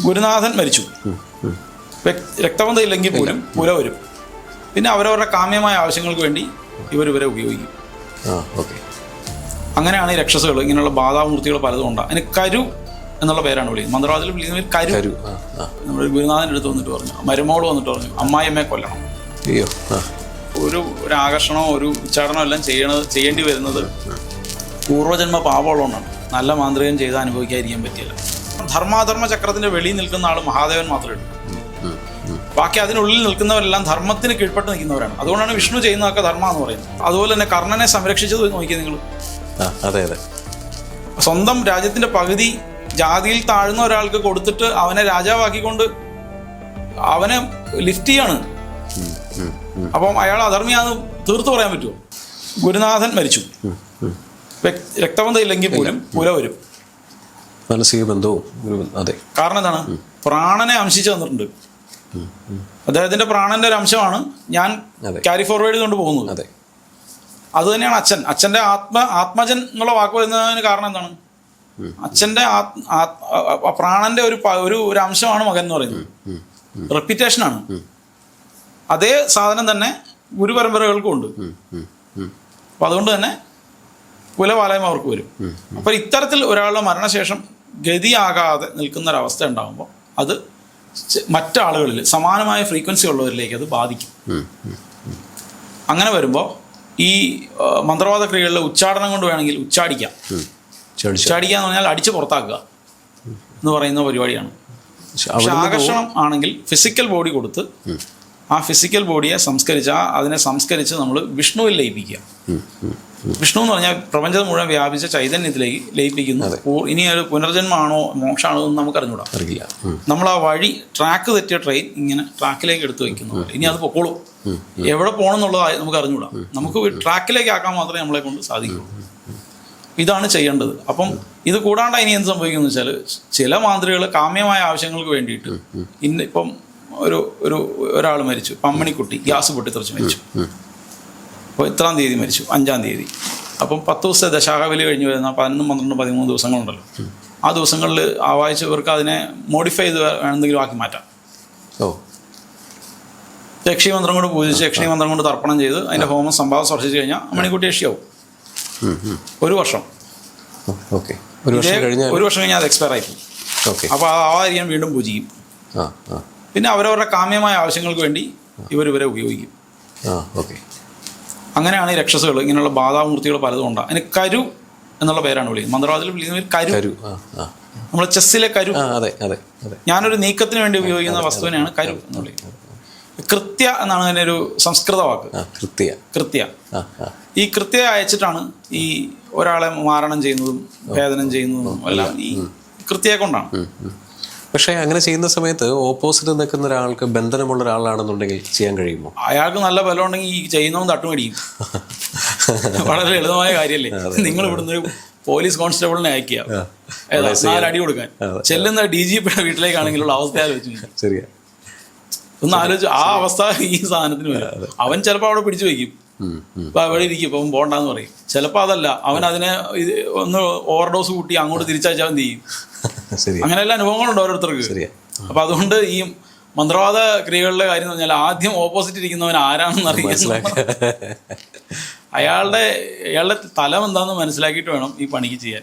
ഗുരുനാഥൻ മരിച്ചു. വ്യക്- രക്തബന്ധം ഇല്ലെങ്കിൽ പോലും പുല വരും. പിന്നെ അവരവരുടെ കാമ്യമായ ആവശ്യങ്ങൾക്ക് വേണ്ടി ഇവർ ഇവരെ ഉപയോഗിക്കും. അങ്ങനെയാണ് ഈ രക്ഷസുകൾ ഇങ്ങനെയുള്ള ബാധാമൂർത്തികൾ പലതും ഉണ്ടാകും അതിന് കരു എന്നുള്ള പേരാണ് വിളിക്കുന്നത്. മന്ത്രവാദത്തിൽ വിളിക്കുന്നത് കരു. നമ്മുടെ ഗുരുനാഥന്റെ അടുത്ത് വന്നിട്ട് പറഞ്ഞു. മരുമോൾ വന്നിട്ട് പറഞ്ഞു. അമ്മായിയമ്മയെ കൊല്ലണം. അയ്യോ ഒരു ഒരു ആകർഷണമോ ഒരു ഉച്ചാടനോ എല്ലാം ചെയ്യണത് ചെയ്യേണ്ടി വരുന്നത് പൂർവജന്മ പാപമുള്ളതുകൊണ്ടാണ്. നല്ല മാന്ത്രികം ചെയ്ത് അനുഭവിക്കാതിരിക്കാൻ പറ്റില്ല. ധർമാധർമ്മ ചക്രത്തിന്റെ വെളിയിൽ നിൽക്കുന്ന ആൾ മഹാദേവൻ മാത്രമേ ഉള്ളൂ. ബാക്കി അതിനുള്ളിൽ നിൽക്കുന്നവരെല്ലാം ധർമ്മത്തിന് കീഴ്പ്പെട്ട് നിൽക്കുന്നവരാണ്. അതുകൊണ്ടാണ് വിഷ്ണു ചെയ്യുന്നതൊക്കെ ധർമ്മ എന്ന് പറയുന്നത്. അതുപോലെ തന്നെ കർണനെ സംരക്ഷിച്ചത് നോക്കി നിങ്ങൾ അതെ അതെ. സ്വന്തം രാജ്യത്തിന്റെ പകുതി ജാതിയിൽ താഴ്ന്ന ഒരാൾക്ക് കൊടുത്തിട്ട് അവനെ രാജാവാക്കിക്കൊണ്ട് അവനെ ലിഫ്റ്റ് ചെയ്യാണ്. അപ്പം അയാൾ അധർമ്മിയാന്ന് തീർത്തു പറയാൻ പറ്റുമോ? ഗുരുനാഥൻ മരിച്ചു. രക്തബന്ധം ഇല്ലെങ്കിൽ പോലും പുല വരും. മാനസിക ബന്ധവും അതെ. കാരണം എന്താണ്? പ്രാണനെ അംശിച്ചു തന്നിട്ടുണ്ട്. അദ്ദേഹത്തിന്റെ പ്രാണന്റെ ഒരു അംശമാണ് ഞാൻ കാരി ക്യാരി ഫോർവേഡ് ചെയ്തുകൊണ്ട് പോകുന്നത്. അതെ. അത് തന്നെയാണ് അച്ഛൻ. അച്ഛന്റെ ആത്മ ആത്മജൻ എന്നുള്ള വാക്ക് വരുന്നതിന് കാരണം എന്താണ്? അച്ഛന്റെ പ്രാണന്റെ ഒരു ഒരു ഒരു അംശമാണ് മകൻ എന്ന് പറയുന്നത്. റെപ്യൂട്ടേഷൻ ആണ്. അതേ സാധനം തന്നെ ഗുരുപരമ്പരകൾക്കും ഉണ്ട്. ഉം, ഉം, ഉം. അപ്പൊ അതുകൊണ്ട് തന്നെ കുലപാലയം അവർക്ക് വരും. അപ്പൊ ഇത്തരത്തിൽ ഒരാളുടെ മരണശേഷം ഗതിയാകാതെ നിൽക്കുന്ന ഒരവസ്ഥ ഉണ്ടാകുമ്പോൾ അത് മറ്റാളുകളിൽ സമാനമായ ഫ്രീക്വൻസി ഉള്ളവരിലേക്ക് അത് ബാധിക്കും. അങ്ങനെ വരുമ്പോൾ ഈ മന്ത്രവാദ ക്രിയകളിലെ ഉച്ചാടനം കൊണ്ട് വേണമെങ്കിൽ ഉച്ചാടിക്കാം. ഉച്ചാടിക്കുക എന്ന് പറഞ്ഞാൽ അടിച്ച് പുറത്താക്കുക എന്ന് പറയുന്ന പരിപാടിയാണ്. പക്ഷെ ആകർഷണം ആണെങ്കിൽ ഫിസിക്കൽ ബോഡി കൊടുത്ത് ആ ഫിസിക്കൽ ബോഡിയെ സംസ്കരിച്ച് അതിനെ സംസ്കരിച്ച് നമ്മൾ വിഷ്ണുവിൽ ലയിപ്പിക്കുക. വിഷ്ണു എന്ന് പറഞ്ഞാൽ പ്രപഞ്ചം മുഴുവൻ വ്യാപിച്ച ചൈതന്യത്തിലേക്ക് ലയിപ്പിക്കുന്നു. ഇനി ഒരു പുനർജന്മമാണോ മോക്ഷമാണോ എന്ന് നമുക്ക് അറിഞ്ഞൂടാ. അറിയില്ല. നമ്മൾ ആ വഴി ട്രാക്ക് തെറ്റിയ ട്രെയിൻ ഇങ്ങനെ ട്രാക്കിലേക്ക് എടുത്തു വെക്കുന്നു ഇനി അത് പൊക്കോളും. എവിടെ പോകണം എന്നുള്ളത് നമുക്ക് അറിഞ്ഞൂടാ. നമുക്ക് ട്രാക്കിലേക്ക് ആക്കാൻ മാത്രമേ നമ്മളെ കൊണ്ട് സാധിക്കൂ. ഇതാണ് ചെയ്യേണ്ടത്. അപ്പം ഇത് കൂടാണ്ട് ഇനി എന്ത് സംഭവിക്കുന്നു വെച്ചാൽ ചില മാന്ത്രികൾ കാമ്യമായ ആവശ്യങ്ങൾക്ക് വേണ്ടിയിട്ട് ഇന്ന് ഇപ്പം ഒരു ഒരു ഒരാൾ മരിച്ചു. പമ്മണിക്കുട്ടി ഗ്യാസ് പൊട്ടിത്തെറിച്ച് മരിച്ചു. അപ്പോൾ ഇത്രാം തീയതി മരിച്ചു? അഞ്ചാം തീയതി. അപ്പം പത്ത് ദിവസത്തെ ദശാഹബലി കഴിഞ്ഞ് വരുന്ന പതിനൊന്നും പന്ത്രണ്ടും പതിമൂന്ന് ദിവസങ്ങളുണ്ടല്ലോ. ആ ദിവസങ്ങളിൽ ആവാഹിച്ചവർക്ക് അതിനെ മോഡിഫൈ ചെയ്ത് വേണമെന്നെങ്കിലും ആക്കി മാറ്റാം. ഓ. യക്ഷിമന്ത്രം കൊണ്ട് പൂജിച്ച് യക്ഷി മന്ത്രം കൊണ്ട് തർപ്പണം ചെയ്ത് അതിന്റെ ഹോമം സംഭാവം സ്പർശിച്ച് കഴിഞ്ഞാൽ മണിക്കുട്ടി യക്ഷിയാവും. ഒരു വർഷം. ഓക്കെ. ഒരു വർഷം കഴിഞ്ഞാൽ ഒരു വർഷം കഴിഞ്ഞാൽ അത് എക്സ്പയർ ആയി ഓക്കെ. അപ്പോൾ ആവാതിരിക്കാൻ വീണ്ടും പൂജിക്കും. ആ ആ. പിന്നെ അവരവരുടെ കാമ്യമായ ആവശ്യങ്ങൾക്ക് വേണ്ടി ഇവർ ഇവരെ ഉപയോഗിക്കും. ആ ഓക്കെ. അങ്ങനെയാണ് ഈ രക്ഷസുകൾ ഇങ്ങനെയുള്ള ബാധാമൂർത്തികൾ പലതും ഉണ്ടാകും അതിന് കരു എന്നുള്ള പേരാണ് വിളിക്കുന്നത്. മന്ത്രവാദത്തിൽ വിളിക്കുന്നത് കരു. കരു നമ്മളെ ആ. നമ്മൾ ചെസ്സിലെ കരു. അതെ അതെ ഞാനൊരു നീക്കത്തിന് വേണ്ടി ഉപയോഗിക്കുന്ന വസ്തുവിനെയാണ് കരു എന്ന് വിളിക്കുന്നത്. കൃത്യ എന്നാണ് അതിന്റെ ഒരു സംസ്കൃത വാക്ക്. കൃത്യ. കൃത്യ. ഈ കൃത്യ അയച്ചിട്ടാണ് ഈ ഒരാളെ മാരണം ചെയ്യുന്നതും ഭേദനം ചെയ്യുന്നതും എല്ലാം ഈ കൃത്യയെ കൊണ്ടാണ്. പക്ഷേ അങ്ങനെ ചെയ്യുന്ന സമയത്ത് ഓപ്പോസിറ്റ് നിൽക്കുന്ന ഒരാൾക്ക് ബന്ധനമുള്ള ഒരാളാണെന്നുണ്ടെങ്കിൽ ചെയ്യാൻ കഴിയുമോ? അയാൾക്ക് നല്ല ബലം ഉണ്ടെങ്കിൽ ഈ ചെയ്യുന്നവൻ തട്ടുമടിക്കും വളരെ ലളിതമായ കാര്യമല്ലേ? നിങ്ങൾ ഇവിടുന്ന് ഒരു പോലീസ് കോൺസ്റ്റബിളിനെ അയക്കുക. അടി നാലടി കൊടുക്കാൻ. ചെല്ലുന്ന ഡി ജി പിയുടെ വീട്ടിലേക്കാണെങ്കിലുള്ള അവസ്ഥ ആലോചിച്ചു ശരിയാ. ഒന്ന് ആലോചിച്ചു ആ അവസ്ഥ ഈ സാധനത്തിന് വരും. അവൻ ചിലപ്പോൾ അവിടെ പിടിച്ചു വയ്ക്കും. അവിടെ ഇരിക്കും. ഇപ്പം പോണ്ടെന്ന് പറയും. ചിലപ്പോൾ അതല്ല അവൻ അതിനെ ഒന്ന് ഓവർഡോസ് കൂട്ടി അങ്ങോട്ട് തിരിച്ചയച്ചാൽ എന്ത് ചെയ്യും. അങ്ങനെ എല്ലാ അനുഭവങ്ങളുണ്ട് ഓരോരുത്തർക്ക്. ശരിയാ. അപ്പൊ അതുകൊണ്ട് ഈ മന്ത്രവാദ ക്രിയകളുടെ കാര്യം എന്ന് പറഞ്ഞാൽ ആദ്യം ഓപ്പോസിറ്റ് ഇരിക്കുന്നവൻ ആരാണെന്ന് അറിയാൻ അയാളുടെ അയാളുടെ തലം എന്താണെന്ന് മനസ്സിലാക്കിയിട്ട് വേണം ഈ പണിക്ക് ചെയ്യാൻ.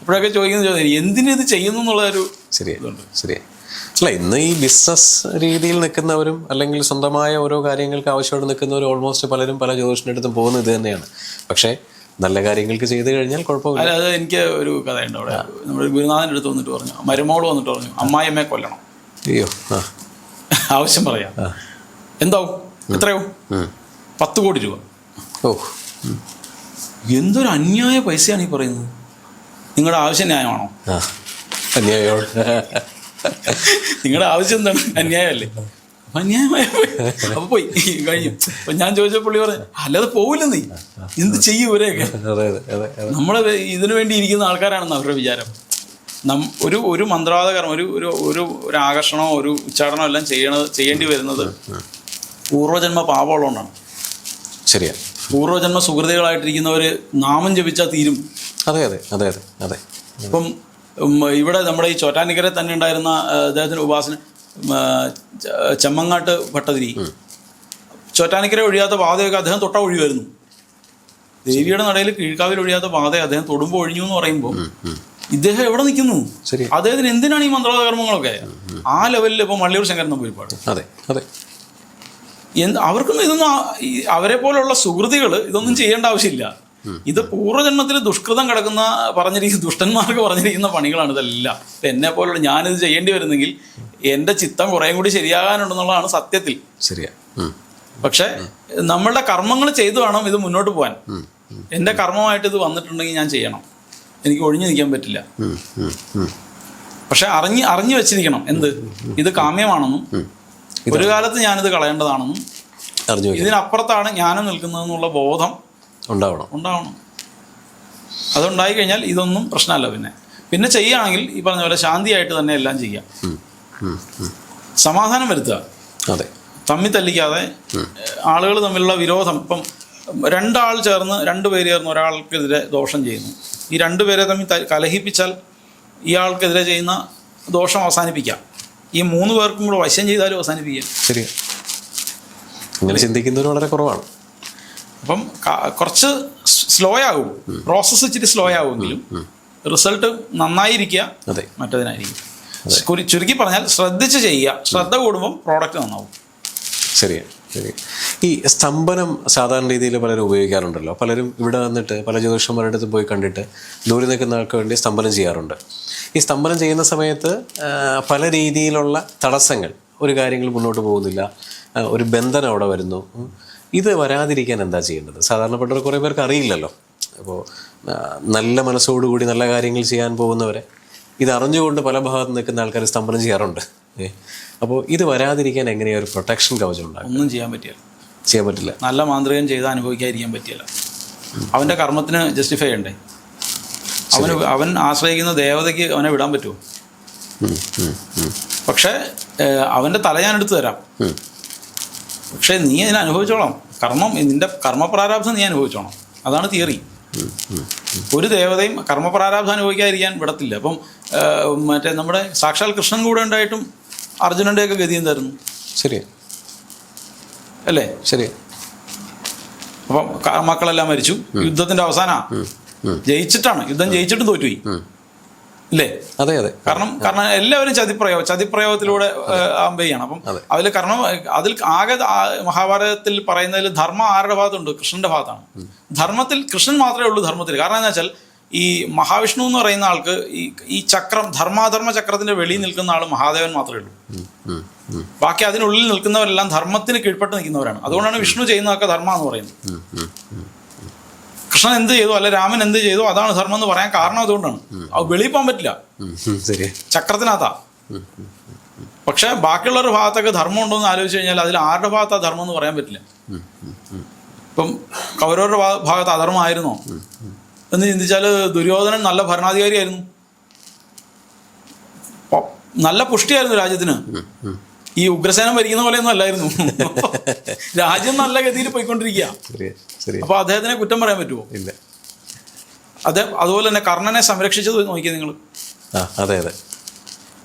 ഇപ്പോഴൊക്കെ ചോദിക്കുന്ന ചോദ്യം എന്തിനു ഇത് ചെയ്യുന്നു എന്നുള്ള ഒരു ശരിയാ അല്ല ഇന്ന് ഈ ബിസിനസ് രീതിയിൽ നിൽക്കുന്നവരും അല്ലെങ്കിൽ സ്വന്തമായ ഓരോ കാര്യങ്ങൾക്ക് ആവശ്യമായിട്ട് നിൽക്കുന്നവരും ഓൾമോസ്റ്റ് പലരും പല ജ്യോതിഷന്റെ അടുത്തും പോകുന്നത് ഇത് തന്നെയാണ്. പക്ഷേ നല്ല കാര്യങ്ങൾക്ക് ചെയ്തു കഴിഞ്ഞാൽ കുഴപ്പമില്ല. അല്ല അത് എനിക്ക് ഒരു കഥയുണ്ട് അവിടെ. നമ്മുടെ ഗുരുനാഥന്റെ അടുത്ത് വന്നിട്ട് പറഞ്ഞു. മരുമോൾ വന്നിട്ട് പറഞ്ഞു അമ്മായിയമ്മയെ കൊല്ലണം. അയ്യോ ആവശ്യം പറയാം. എന്താവും? എത്രയോ. പത്ത് കോടി രൂപ. ഓ. എന്തൊരു അന്യായ പൈസയാണ് ഈ പറയുന്നത്? നിങ്ങളുടെ ആവശ്യം ന്യായമാണോ? അന്യായോ നിങ്ങളുടെ ആവശ്യം എന്താണ്? അന്യായമല്ലേ? അന്യായമായ അപ്പൊ പോയി. കഴിഞ്ഞു. അപ്പൊ ഞാൻ ചോദിച്ച പുള്ളി പറഞ്ഞു അല്ലാതെ പോവില്ല നീ. എന്ത് ചെയ്യും ഇവരെയൊക്കെ? നമ്മൾ ഇതിനു വേണ്ടി ഇരിക്കുന്ന ആൾക്കാരാണെന്ന് അവരുടെ വിചാരം. നം ഒരു ഒരു മന്ത്രവാദകരം ഒരു ഒരു ഒരു ഒരു ആകർഷണമോ ഒരു ഉച്ചാരണമോ എല്ലാം ചെയ്യണത് ചെയ്യേണ്ടി വരുന്നത് പൂർവജന്മ പാപമുള്ളതുകൊണ്ടാണ്. ശരിയാ. പൂർവജന്മ സുഹൃത്തുക്കളായിട്ടിരിക്കുന്നവർ നാമം ജപിച്ചാൽ തീരും. അതെ അതെ അതെ അതെ അതെ. ഇപ്പം ഇവിടെ നമ്മുടെ ഈ ചോറ്റാനിക്കരെ തന്നെ ഉണ്ടായിരുന്ന അദ്ദേഹത്തിന്റെ ഉപാസന ചെമ്മങ്ങാട്ട് ഭട്ടതിരി. ചോറ്റാനിക്കര ഒഴിയാത്ത പാതയൊക്കെ അദ്ദേഹം തൊട്ട ഒഴിവായിരുന്നു ദേവിയുടെ നടയിൽ കീഴ്ക്കാവിൽ ഒഴിയാത്ത പാത അദ്ദേഹം തൊടുമ്പോൾ ഒഴിഞ്ഞു എന്ന് പറയുമ്പോൾ ഇദ്ദേഹം എവിടെ നിൽക്കുന്നു? ശരി. അദ്ദേഹത്തിന് എന്തിനാണ് ഈ മന്ത്രകർമ്മങ്ങളൊക്കെ ആ ലെവലിൽ ഇപ്പോൾ മള്ളിയൂർ ശങ്കരൻ നമ്പൂരിപ്പാട് അതെ അതെ. എന്ത് അവർക്കൊന്നും ഇതൊന്നും അവരെ പോലുള്ള സുഹൃതികൾ ഇതൊന്നും ചെയ്യേണ്ട ആവശ്യമില്ല. ഇത് പൂർവജന്മത്തിൽ ദുഷ്കൃതം കിടക്കുന്ന പറഞ്ഞിരിക്കുന്ന ദുഷ്ടന്മാർക്ക് പറഞ്ഞിരിക്കുന്ന പണികളാണ് ഇതെല്ലാം. ഇപ്പം എന്നെ പോലുള്ള ഞാനിത് ചെയ്യേണ്ടി വരുന്നെങ്കിൽ എന്റെ ചിത്തം കുറേയും കൂടി ശരിയാകാനുണ്ടെന്നുള്ളതാണ് സത്യത്തിൽ. ശരിയാ. പക്ഷെ നമ്മളുടെ കർമ്മങ്ങൾ ചെയ്തു വേണം ഇത് മുന്നോട്ട് പോകാൻ എന്റെ കർമ്മമായിട്ട് ഇത് വന്നിട്ടുണ്ടെങ്കിൽ ഞാൻ ചെയ്യണം. എനിക്ക് ഒഴിഞ്ഞു നിൽക്കാൻ പറ്റില്ല. പക്ഷെ അറിഞ്ഞ് അറിഞ്ഞു വെച്ചിരിക്കണം. എന്ത്? ഇത് കാമ്യമാണെന്നും ഒരു കാലത്ത് ഞാനിത് കളയേണ്ടതാണെന്നും. ഇതിനപ്പുറത്താണ് ജ്ഞാനം നിൽക്കുന്നതെന്നുള്ള ബോധം ഉണ്ടാവണം. ഉണ്ടാവണം. അതുണ്ടായി കഴിഞ്ഞാൽ ഇതൊന്നും പ്രശ്നമല്ല പിന്നെ. പിന്നെ ചെയ്യുകയാണെങ്കിൽ ഈ പറഞ്ഞ പോലെ ശാന്തിയായിട്ട് തന്നെ എല്ലാം ചെയ്യാം. സമാധാനം വരുത്തുക. അതെ. തമ്മി തല്ലിക്കാതെ ആളുകൾ തമ്മിലുള്ള വിരോധം ഇപ്പം രണ്ടാൾ ചേർന്ന് രണ്ടു പേര് ചേർന്ന് ഒരാൾക്കെതിരെ ദോഷം ചെയ്യുന്നു. ഈ രണ്ടു പേരെ തമ്മിൽ കലഹിപ്പിച്ചാൽ ഇയാൾക്കെതിരെ ചെയ്യുന്ന ദോഷം അവസാനിപ്പിക്കാം. ഈ മൂന്ന് പേർക്കും കൂടെ വശം ചെയ്താലും അവസാനിപ്പിക്കാം. ശരി. ഇങ്ങനെ ചിന്തിക്കുന്നവർ വളരെ കുറവാണ്. അപ്പം കുറച്ച് സ്ലോ ആകും പ്രോസസ്സ് ഇച്ചിരി സ്ലോ ആവുമെങ്കിലും റിസൾട്ട് നന്നായിരിക്കുക അതെ. മറ്റതിനായിരിക്കും. ചുരുക്കി പറഞ്ഞാൽ ശ്രദ്ധിച്ച് ചെയ്യുക. ശ്രദ്ധ കൂടുമ്പം പ്രോഡക്റ്റ് നന്നാവും. ശരിയാ ശരി ഈ സ്തംഭനം സാധാരണ രീതിയിൽ പലരും ഉപയോഗിക്കാറുണ്ടല്ലോ. പലരും ഇവിടെ വന്നിട്ട് പല ജ്യോതിഷന്മാരുടെ അടുത്ത് പോയി കണ്ടിട്ട് ദൂരെ നിൽക്കുന്ന ആൾക്ക് വേണ്ടി സ്തംഭനം ചെയ്യാറുണ്ട്. ഈ സ്തംഭനം ചെയ്യുന്ന സമയത്ത് പല രീതിയിലുള്ള തടസ്സങ്ങൾ ഒരു കാര്യങ്ങൾ മുന്നോട്ട് പോകുന്നില്ല. ഒരു ബന്ധനം അവിടെ വരുന്നു. ഇത് വരാതിരിക്കാൻ എന്താ ചെയ്യേണ്ടത്? സാധാരണപ്പെട്ടവർ കുറേ പേർക്ക് അറിയില്ലല്ലോ. അപ്പോൾ നല്ല മനസ്സോടുകൂടി നല്ല കാര്യങ്ങൾ ചെയ്യാൻ പോകുന്നവരെ. ഇത് അറിഞ്ഞുകൊണ്ട് പല ഭാഗത്ത് നിൽക്കുന്ന ആൾക്കാർ സ്തംഭനം ചെയ്യാറുണ്ട്. അപ്പോൾ ഇത് വരാതിരിക്കാൻ എങ്ങനെയാ ഒരു പ്രൊട്ടക്ഷൻ കവചം ഉണ്ടാകും ഒന്നും ചെയ്യാൻ പറ്റില്ല. ചെയ്യാൻ പറ്റില്ല. നല്ല മാന്ത്രികം ചെയ്ത് അനുഭവിക്കാതിരിക്കാൻ പറ്റില്ല. അവന്റെ കർമ്മത്തിന് ജസ്റ്റിഫൈ ചെയ്യണ്ടേ? അവന് അവൻ ആശ്രയിക്കുന്ന ദേവതയ്ക്ക് അവനെ വിടാൻ പറ്റുമോ? പക്ഷേ അവന്റെ തല ഞാൻ എടുത്തു തരാം. പക്ഷേ നീ അതിനെ അനുഭവിച്ചോളാം. കർമ്മം നിന്റെ കർമ്മപ്രാരാബ്ധം നീ അനുഭവിച്ചോണം അതാണ് തിയറി. ഒരു ദേവതയും കർമ്മപ്രാരാബ്ധം അനുഭവിക്കാതിരിക്കാൻ വിടത്തില്ല. അപ്പം മറ്റേ നമ്മുടെ സാക്ഷാൽ കൃഷ്ണൻ കൂടെ ഉണ്ടായിട്ടും അർജുനന്റെയൊക്കെ ഗതി എന്തായിരുന്നു? ശരി. അല്ലേ? ശരി. അപ്പം മക്കളെല്ലാം മരിച്ചു. യുദ്ധത്തിന്റെ അവസാന. ജയിച്ചിട്ടാണ്. യുദ്ധം ജയിച്ചിട്ടും തോറ്റുപോയി. ഇല്ലേ അതെ അതെ. കാരണം കാരണം എല്ലാവരും ചതിപ്രയോഗം ചതിപ്രയോഗത്തിലൂടെ ആവുമ്പോഴാണ് അപ്പം അതിൽ കാരണം അതിൽ ആകെ മഹാഭാരതത്തിൽ പറയുന്നതിൽ ധർമ്മം ആരുടെ ഭാഗത്തുണ്ട്? കൃഷ്ണന്റെ ഭാഗത്താണ്. ധർമ്മത്തിൽ കൃഷ്ണൻ മാത്രമേ ഉള്ളൂ ധർമ്മത്തിൽ. കാരണം എന്താ വെച്ചാൽ ഈ മഹാവിഷ്ണു എന്ന് പറയുന്ന ആൾക്ക് ഈ ഈ ചക്രം ധർമാധർമ്മ ചക്രത്തിന്റെ വെളിയിൽ നിൽക്കുന്ന ആൾ മഹാദേവൻ മാത്രമേ ഉള്ളൂ. ബാക്കി അതിനുള്ളിൽ നിൽക്കുന്നവരെല്ലാം ധർമ്മത്തിന് കീഴ്പ്പെട്ട് നിൽക്കുന്നവരാണ്. അതുകൊണ്ടാണ് വിഷ്ണു ചെയ്യുന്നതൊക്കെ ധർമ്മം എന്ന് പറയുന്നത്. കൃഷ്ണൻ എന്ത് ചെയ്തു? അല്ല രാമൻ എന്ത് ചെയ്തു? അതാണ് ധർമ്മം എന്ന് പറയാൻ കാരണം അതുകൊണ്ടാണ്. അത് വെളിയിൽ പോകാൻ പറ്റില്ല ചക്രത്തിനകത്താ. പക്ഷെ ബാക്കിയുള്ളവരുടെ ഭാഗത്തൊക്കെ ധർമ്മം ഉണ്ടോ എന്ന് ആലോചിച്ച് കഴിഞ്ഞാൽ അതിൽ ആരുടെ ഭാഗത്താ ധർമ്മം എന്ന് പറയാൻ പറ്റില്ല. ഇപ്പം കൗരവരുടെ ഭാഗത്ത് അധർമ്മമായിരുന്നോ? എന്ന് ചിന്തിച്ചാൽ ദുര്യോധനൻ നല്ല ഭരണാധികാരിയായിരുന്നു. നല്ല പുഷ്ടിയായിരുന്നു രാജ്യത്തിന്. ഈ ഉഗ്രസേനം ഭരിക്കുന്ന പോലെയൊന്നും അല്ലായിരുന്നു. രാജ്യം നല്ല ഗതിയിൽ പോയിക്കൊണ്ടിരിക്കുക. അപ്പൊ അദ്ദേഹത്തിനെ കുറ്റം പറയാൻ പറ്റുമോ ഇല്ല. അദ്ദേഹം അതുപോലെ തന്നെ കർണനെ സംരക്ഷിച്ചത് നോക്കിയത് നിങ്ങൾ അതെ അതെ.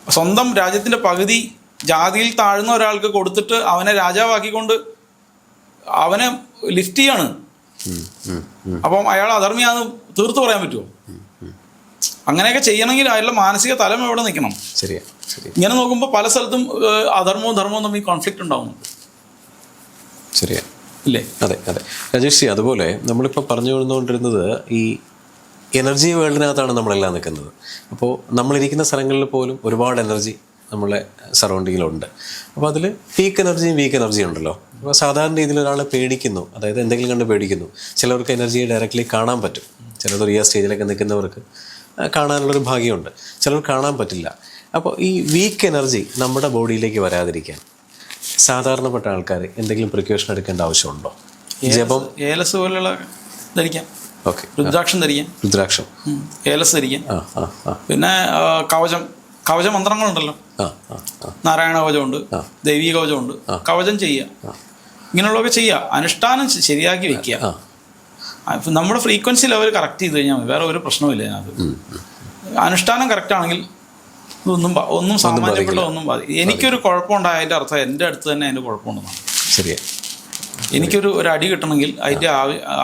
സ്വന്തം രാജ്യത്തിന്റെ പകുതി ജാതിയിൽ താഴ്ന്ന ഒരാൾക്ക് കൊടുത്തിട്ട് അവനെ രാജാവാക്കിക്കൊണ്ട് അവനെ ലിഫ്റ്റ് ചെയ്യാണ്. അപ്പം അയാൾ അധർമ്മിയാന്ന് തീർത്തു പറയാൻ പറ്റുമോ അങ്ങനെയൊക്കെ ചെയ്യണമെങ്കിൽ അയാളുടെ മാനസിക തലം എവിടെ നിൽക്കണം? ശരിയാ ശരി ഇങ്ങനെ നോക്കുമ്പോൾ പല സ്ഥലത്തും അധർമ്മവും ധർമ്മവും തമ്മിൽ കോൺഫ്ലിക്റ്റ് ഉണ്ടാവുന്നുണ്ട്. ശരിയാ. അല്ലേ അതെ അതെ. രാജേഷ് അതുപോലെ നമ്മളിപ്പോൾ പറഞ്ഞു വന്നുകൊണ്ടിരുന്നത് ഈ എനർജി വേൾഡിനകത്താണ് നമ്മളെല്ലാം നിൽക്കുന്നത്. അപ്പോൾ നമ്മളിരിക്കുന്ന സ്ഥലങ്ങളിൽ പോലും ഒരുപാട് എനർജി നമ്മളെ സറൗണ്ടിങ്ങിലുണ്ട് അപ്പോൾ അതിൽ പീക്ക് എനർജിയും വീക്ക് എനർജിയും ഉണ്ടല്ലോ. അപ്പോൾ സാധാരണ രീതിയിൽ ഒരാളെ പേടിക്കുന്നു. അതായത് എന്തെങ്കിലും കണ്ട് പേടിക്കുന്നു. ചിലവർക്ക് എനർജിയെ ഡയറക്റ്റ്ലി കാണാൻ പറ്റും. ചിലത് റിയ സ്റ്റേജിലൊക്കെ നിൽക്കുന്നവർക്ക് കാണാനുള്ളൊരു ഭാഗ്യമുണ്ട്. ചിലർ കാണാൻ പറ്റില്ല. അപ്പോൾ ഈ വീക്ക് എനർജി നമ്മുടെ ബോഡിയിലേക്ക് വരാതിരിക്കാൻ സാധാരണപ്പെട്ട ആൾക്കാർ എന്തെങ്കിലും പ്രിക്കോഷൻ എടുക്കേണ്ട ആവശ്യമുണ്ടോ? ജപം ഏലസ് പോലെയുള്ള ധരിക്കാം. ഓക്കെ. രുദ്രാക്ഷം ധരിക്കാം. രുദ്രാക്ഷം. ഏലസ് ധരിക്കാം. ആ ആ ആ. പിന്നെ കവചം കവച മന്ത്രങ്ങളുണ്ടല്ലോ. നാരായണ കവചമുണ്ട് ദൈവീ കവചമുണ്ട്. കവചം ചെയ്യുക. ഇങ്ങനെയുള്ളതൊക്കെ ചെയ്യുക. അനുഷ്ഠാനം ശരിയാക്കി വെക്കുക. നമ്മുടെ ഫ്രീക്വൻസി ലെവൽ കറക്റ്റ് ചെയ്ത് കഴിഞ്ഞാൽ മതി. വേറെ ഒരു പ്രശ്നമില്ല അതിനകത്ത് അനുഷ്ഠാനം കറക്റ്റ് ആണെങ്കിൽ ഒന്നും ഒന്നും സാമാന്യപ്പെട്ട ഒന്നും എനിക്കൊരു കുഴപ്പമുണ്ടായ അതിന്റെ അർത്ഥം എന്റെ അടുത്ത് തന്നെ അതിന്റെ കുഴപ്പമുണ്ടെന്നാണ് ശരിയാ. എനിക്കൊരു ഒരു അടി കിട്ടണമെങ്കിൽ അതിന്റെ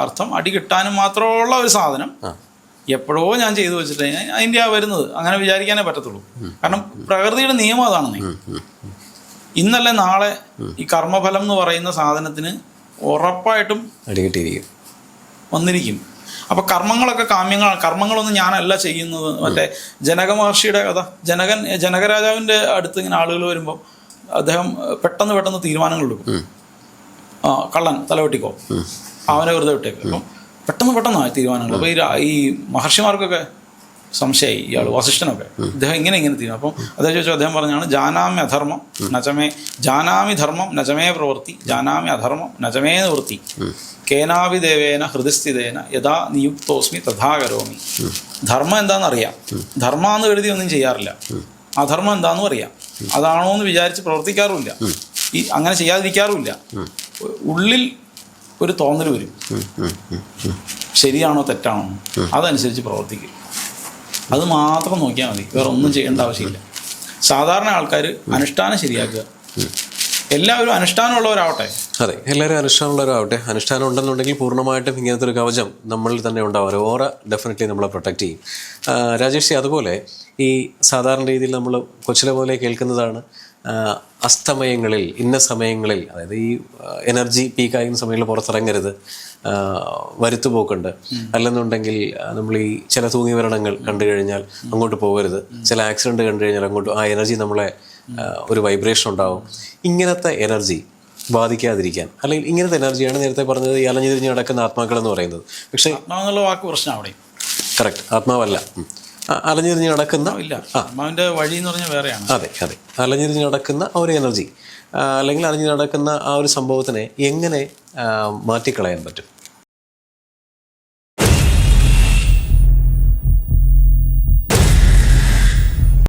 അർത്ഥം അടി കിട്ടാനും മാത്രമുള്ള ഒരു സാധനം എപ്പോഴോ ഞാൻ ചെയ്തു വെച്ചിട്ട് കഴിഞ്ഞാൽ അതിന്റെ ആ വരുന്നത്. അങ്ങനെ വിചാരിക്കാനേ പറ്റത്തുള്ളൂ. കാരണം പ്രകൃതിയുടെ നിയമം അതാണ് ഇന്നല്ലേ നാളെ ഈ കർമ്മഫലം എന്ന് പറയുന്ന സാധനത്തിന് ഉറപ്പായിട്ടും അടികിട്ടിയിരിക്കും വന്നിരിക്കും. അപ്പൊ കർമ്മങ്ങളൊക്കെ കാമ്യങ്ങൾ കർമ്മങ്ങളൊന്നും ഞാനല്ല ചെയ്യുന്നത്. മറ്റേ ജനക മഹർഷിയുടെ കഥ. ജനകൻ ജനകരാജാവിന്റെ അടുത്ത് ഇങ്ങനെ ആളുകൾ വരുമ്പോൾ അദ്ദേഹം പെട്ടെന്ന് പെട്ടെന്ന് തീരുമാനങ്ങൾ എടുക്കും. ആ കള്ളൻ തലവെട്ടിക്കോ അവനെ വെറുതെ വിട്ടേക്കും. അപ്പം പെട്ടെന്ന് പെട്ടെന്നാണ് തീരുമാനങ്ങൾ. അപ്പോൾ ഈ മഹർഷിമാർക്കൊക്കെ സംശയമായി. ഇയാൾ വസിഷ്ഠനൊക്കെ. ഇദ്ദേഹം ഇങ്ങനെ ഇങ്ങനെ തീരും അപ്പം അദ്ദേഹം ചോദിച്ചു അദ്ദേഹം പറഞ്ഞാണ് ജാനാമി അധർമ്മം നചമേ ജാനാമി ധർമ്മം നചമേ പ്രവൃത്തി ജാനാമി അധർമ്മം നചമേ നിവൃത്തി. കേനാവി ദേവേന ഹൃദയസ്ഥിതേന യഥാ നിയുക്തോസ്മി തഥാ കരോമി ധർമ്മം എന്താണെന്ന് അറിയാം ധർമ്മം എന്ന് കരുതി ഒന്നും ചെയ്യാറില്ല. അധർമ്മം എന്താണെന്നും അറിയാം. അതാണോ എന്ന് വിചാരിച്ച് പ്രവർത്തിക്കാറുമില്ല. ഈ അങ്ങനെ ചെയ്യാതിരിക്കാറുമില്ല. ഉള്ളിൽ ഒരു തോന്നൽ വരും. ശരിയാണോ തെറ്റാണോ അതനുസരിച്ച് പ്രവർത്തിക്കും. അത് മാത്രം നോക്കിയാൽ മതി. വേറെ ഒന്നും ചെയ്യേണ്ട ആവശ്യമില്ല. സാധാരണ ആൾക്കാർ അനുഷ്ഠാനം ശരിയാക്കുക. എല്ലാവരും അനുഷ്ഠാനമുള്ളവരാവട്ടെ. അതെ എല്ലാവരും അനുഷ്ഠാനമുള്ളവരാവട്ടെ. അനുഷ്ഠാനം ഉണ്ടെന്നുണ്ടെങ്കിൽ പൂർണമായിട്ടും ഇങ്ങനത്തെ ഒരു കവചം നമ്മളിൽ തന്നെ ഉണ്ടാവും ഓറ ഡെഫിനറ്റ്ലി നമ്മളെ പ്രൊട്ടക്റ്റ് ചെയ്യും. രാജേഷ് അതുപോലെ ഈ സാധാരണ രീതിയിൽ നമ്മൾ കൊച്ചിലെ പോലെ കേൾക്കുന്നതാണ്. അസ്തമയങ്ങളിൽ ഇന്ന സമയങ്ങളിൽ അതായത് ഈ എനർജി പീക്കായിരുന്ന സമയങ്ങളിൽ പുറത്തിറങ്ങരുത് വരുത്തുപോക്കുണ്ട്. അല്ലെന്നുണ്ടെങ്കിൽ നമ്മൾ ഈ ചില തൂങ്ങിമരണങ്ങൾ കണ്ടു കഴിഞ്ഞാൽ അങ്ങോട്ട് പോകരുത്. ചില ആക്സിഡന്റ് കണ്ടു കഴിഞ്ഞാൽ അങ്ങോട്ട് ആ എനർജി നമ്മളെ ഒരു വൈബ്രേഷൻ ഉണ്ടാവും. ഇങ്ങനത്തെ എനർജി ബാധിക്കാതിരിക്കാൻ അല്ലെങ്കിൽ ഇങ്ങനത്തെ എനർജിയാണ് നേരത്തെ പറഞ്ഞത് ഈ അലഞ്ഞിരിഞ്ഞ് നടക്കുന്ന ആത്മാക്കൾ എന്ന് പറയുന്നത്. പക്ഷേ ആത്മാവെന്നുള്ള വാക്ക് പ്രശ്നം അവിടെ. കറക്റ്റ് ആത്മാവല്ല. അലഞ്ഞിരിഞ്ഞ് നടക്കുന്ന ഇല്ല. വഴി എന്ന് പറഞ്ഞാൽ വേറെയാണ്. അതെ അതെ. അലഞ്ഞിരിഞ്ഞ് നടക്കുന്ന ആ ഒരു എനർജി. അല്ലെങ്കിൽ അലഞ്ഞു നടക്കുന്ന ആ ഒരു സംഭവത്തിനെ എങ്ങനെ മാറ്റിക്കളയാൻ പറ്റും?